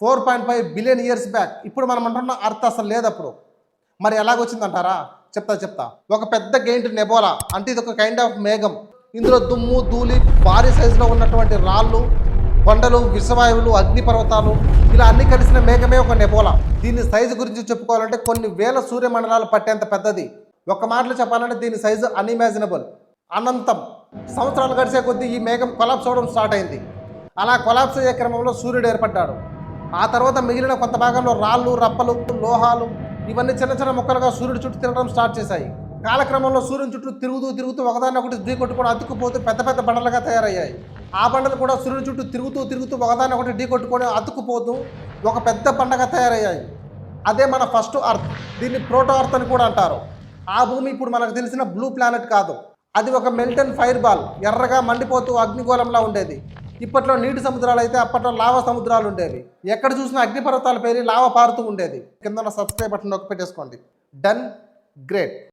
Four point five billion years back. ఇప్పుడు మనం అంటున్న అర్త్ అసలు లేదు అప్పుడు మరి ఎలాగొచ్చిందంటారా? చెప్తా చెప్తా. ఒక పెద్ద గెయింట్ నెబోలా. అంటే ఇది ఒక కైండ్ ఆఫ్ మేఘం. ఇందులో దుమ్ము ధూళి భారీ సైజులో ఉన్నటువంటి రాళ్ళు కొండలు విషవాయువులు అగ్నిపర్వతాలు ఇలా అన్ని కలిసిన మేఘమే ఒక నెబోలా. దీని సైజు గురించి చెప్పుకోవాలంటే కొన్ని వేల సూర్యమండలాలు పట్టేంత పెద్దది. ఒక మాటలో చెప్పాలంటే దీని సైజు అన్ఇమాజినబుల్ అనంతం. సంవత్సరాలు గడిచే కొద్దీ ఈ మేఘం కొలాప్స్ అవడం స్టార్ట్ అయింది. అలా కొలాప్స్ అయ్యే క్రమంలో సూర్యుడు ఏర్పడ్డాడు. ఆ తర్వాత మిగిలిన కొంత భాగంలో రాళ్ళు రప్పలు లోహాలు ఇవన్నీ చిన్న చిన్న ముక్కలుగా సూర్యుడు చుట్టూ తిరగడం స్టార్ట్ చేశాయి. కాలక్రమంలో సూర్యుని చుట్టూ తిరుగుతూ తిరుగుతూ ఒకదాన్ని ఒకటి ఢీ కొట్టుకొని అతుక్కుపోతూ పెద్ద పెద్ద బండలుగా తయారయ్యాయి. ఆ బండలు కూడా సూర్యుని చుట్టూ తిరుగుతూ తిరుగుతూ ఒకదాన్ని ఒకటి ఢీ కొట్టుకొని అతుక్కుపోతూ ఒక పెద్ద బండగా తయారయ్యాయి. అదే మన ఫస్ట్ అర్త్. దీన్ని ప్రోటో అర్త్ అని కూడా అంటారు. ఆ భూమి ఇప్పుడు మనకు తెలిసిన బ్లూ ప్లానెట్ కాదు. అది ఒక మెల్టన్ ఫైర్ బాల్. ఎర్రగా మండిపోతూ అగ్నిగోళంలా ఉండేది. ఇప్పట్లో నీటి సముద్రాలు అయితే అప్పట్లో లావా సముద్రాలు ఉండేవి. ఎక్కడ చూసినా అగ్నిపర్వతాలు పేరి లావా పారుతూ ఉండేది. కింద సబ్స్క్రైబ్ బటన్ నొక్కి పెట్టేసుకోండి. డన్. గ్రేట్.